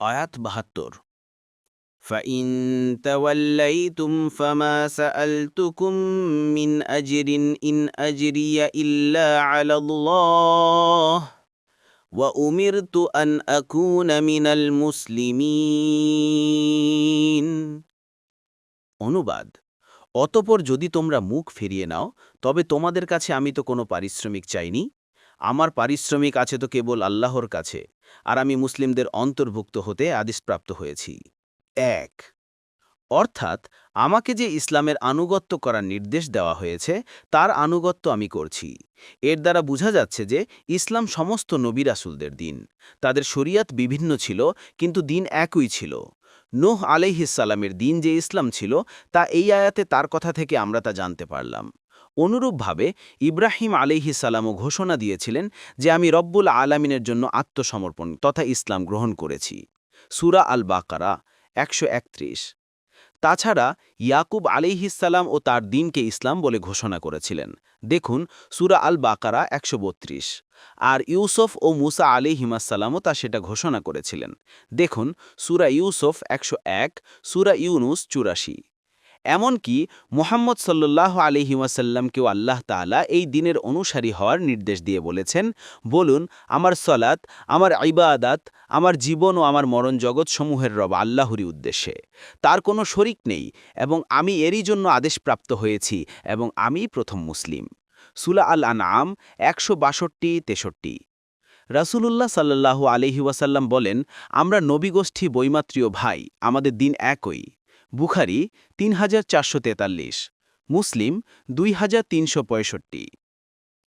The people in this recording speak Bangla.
আয়াত বাহাত্তর فإن توليتم فما سألتكم من أجر إن أجري إلا على الله وأمرت أن أكون من المسلمين অনুবাদ অতপর যদি তোমরা মুখ ফিরিয়ে নাও তবে তোমাদের কাছে আমি তো কোনো পারিশ্রমিক চাইনি আমার পারিশ্রমিক আছে তো কেবল আল্লাহর কাছে আর আমি মুসলিমদের অন্তর্ভুক্ত হতে আদেশপ্রাপ্ত হয়েছি। এক, অর্থাৎ আমাকে যে ইসলামের আনুগত্য করার নির্দেশ দেওয়া হয়েছে, তার আনুগত্য আমি করছি। এর দ্বারা বোঝা যাচ্ছে যে ইসলাম সমস্ত নবী রাসুলদের দিন। তাদের শরিয়াত বিভিন্ন ছিল, কিন্তু দিন একই ছিল। নোহ আলাইহিসালামের দিন যে ইসলাম ছিল, তা এই আয়াতে তার কথা থেকে আমরা তা জানতে পারলাম। অনুরূপভাবে ইব্রাহিম আলিহিসালামও ঘোষণা দিয়েছিলেন যে, আমি রব্বুল আলামিনের জন্য আত্মসমর্পণ তথা ইসলাম গ্রহণ করেছি। সুরা আল বাকারা একশো একত্রিশ। তাছাড়া ইয়াকুব আলিহিসাল্লাম ও তার দিনকে ইসলাম বলে ঘোষণা করেছিলেন। দেখুন, সুরা আল বাকারা একশো বত্রিশ। আর ইউসুফ ও মুসা আলী হিমাসাল্লামও তা সেটা ঘোষণা করেছিলেন। দেখুন, সুরা ইউসুফ একশো এক, সুরা ইউনুস চুরাশি। এমনকি মোহাম্মদ সাল্লাহ আলি ওয়াসাল্লামকেও আল্লাহ তাআলা এই দিনের অনুসারী হওয়ার নির্দেশ দিয়ে বলেছেন, বলুন, আমার সলাত, আমার ইবাদাত, আমার জীবন ও আমার মরণ জগৎসমূহের রব আল্লাহরই উদ্দেশ্যে। তার কোনো শরিক নেই এবং আমি এরই জন্য আদেশপ্রাপ্ত হয়েছি এবং আমি প্রথম মুসলিম। সুলা আল আনআম একশো বাষট্টি তেষট্টি। রাসূলুল্লাহ সাল্লাল্লাহু আলহি বলেন, আমরা নবীগোষ্ঠী বৈমাত্রীয় ভাই, আমাদের দিন একই। বুখারি তিন হাজার চারশো তেতাল্লিশ মুসলিম দুই হাজার তিনশো পঁয়ষট্টি।